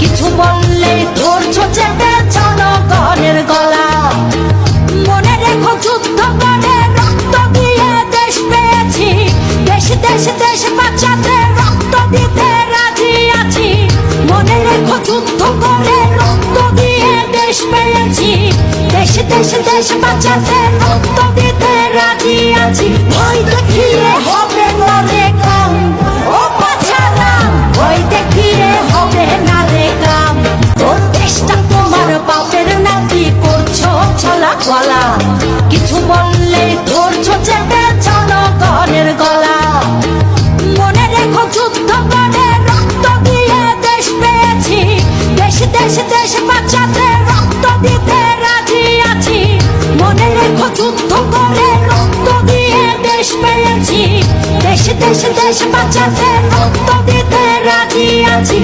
কিছু বললে ধরছ চেপে জনগণের গলা। মনে রেখো যুদ্ধ করে রক্ত দিয়ে দেশ পেয়েছি। দেশ দেশ দেশ বাঁচাতে রক্ত দিতে রাজি আছি। মনে রেখো যুদ্ধ করে রক্ত দিয়ে দেশ পেয়েছি। দেশ দেশ দেশ বাঁচাতে রক্ত দিতে রাজি আছি। গলা। কিছু বললে ধরছো চেপে জনগণের গলা। মনে রেখো যুদ্ধ করে রক্ত দিয়ে দেশ পেয়েছি। দেশ দেশ দেশ বাঁচাতে রক্ত দিতে রাজি আছি। মনে রেখো যুদ্ধ করে রক্ত দিয়ে দেশ পেয়েছি। দেশ দেশ দেশ বাঁচাতে রক্ত দিতে রাজি আছি।